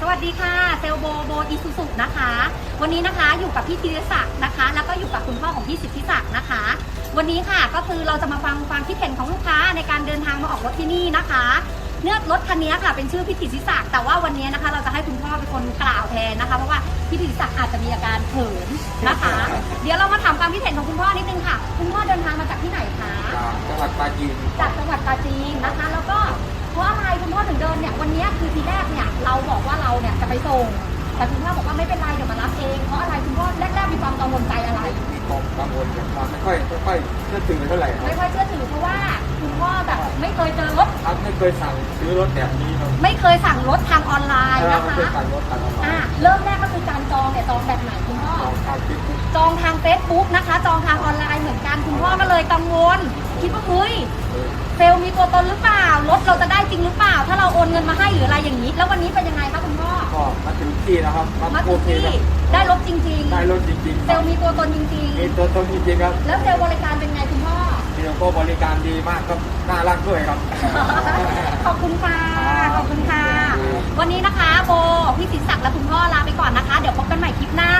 สวัสดีค่ะเซลโบโบอีซูซุนะคะ วันนี้นะคะอยู่กับพี่ธีรศักดิ์นะคะ แล้วก็อยู่กับคุณพ่อของพี่สิทธิศักดิ์นะคะ วันนี้ค่ะก็คือเราจะมาฟังความคิดเห็นของลูกค้าในการเดินทางมาออกรถที่นี่นะคะเนื่องรถคันนี้ค่ะเป็นชื่อพี่ธิติศักดิ์แต่ว่าวันนี้นะคะ เราจะให้คุณพ่อเป็นคนกล่าวแทนนะคะ เพราะว่าพี่ธิติศักดิ์อาจจะมีอาการเขินนะคะ เดี๋ยวเรามาถามความคิดเห็นของคุณพ่อนิดนึงค่ะ คุณพ่อเดินทางมาจากที่ไหนคะจากจังหวัดปราจีนจากจังหวัดปราจีนนะคะ แล้วก็เพราะอะไรคุณพ่อถึงเดินเนี่ยวันนี้คือทีแรกเนี่ยเราบอกว่าเราเนี่ยจะ ไปส่งแต่คุณพ่อบอกว่าไม่เป็นไรเดี๋ยวมารับเองเพราะอะไรคุณพ่อแรกๆมีความกังวลใจอะไร มีความกังวลกับความไม่ค่อยไม่ค่อยเชื่อถือเท่าไหร่ครัไม่บค่อยเชื่อถือเพราะว่าคุณพ่อแบบไม่เคยเจอรถครับไม่เคยสั่งซื้อรถแบบนี้ครับไม่เคยสั่งรถทางออนไลน์เออนะไม่คะเคยสั่งรถสั่งออนไลอ่าน์เริ่มแรกก็คือการจองเนี่ยจองแบบไหนคุณพ่อลองทางฟิตจองทาง Facebook นะคะ จองทางออนไลน์เหมือนกันคุณพ่อก็เลยกังวล คิดว่าเฮ้ยเซลล์มีตัวตนหรือเปล่ารถเราจะได้จริงหรือเปล่า ถ้าเราโอนเงินมาให้หรืออะไรอย่างนี้ แล้ววันนี้เป็นยังไงคะคุณพ่อก็ มาถึงที่นะครับมาโอถึงเคที่ครับได้รถจริงได้รถจริงๆๆเซลล์มีตัวตนจริงมีตัวตนจริงๆครับๆแล้วเซลล์บริการเป็นไงคุณพ่อเดี๋ยวก็บริการดีมากครับน่ารักด้วยครับ ขอบคุณค่ะ ขอบคุณค่ะ วันนี้นะคะโบพี่ศิศักดิ์และคุณพ่อลาไปก่อนนะคะ เดี๋ยวพบกันใหม่คลิปหน้าค่ะ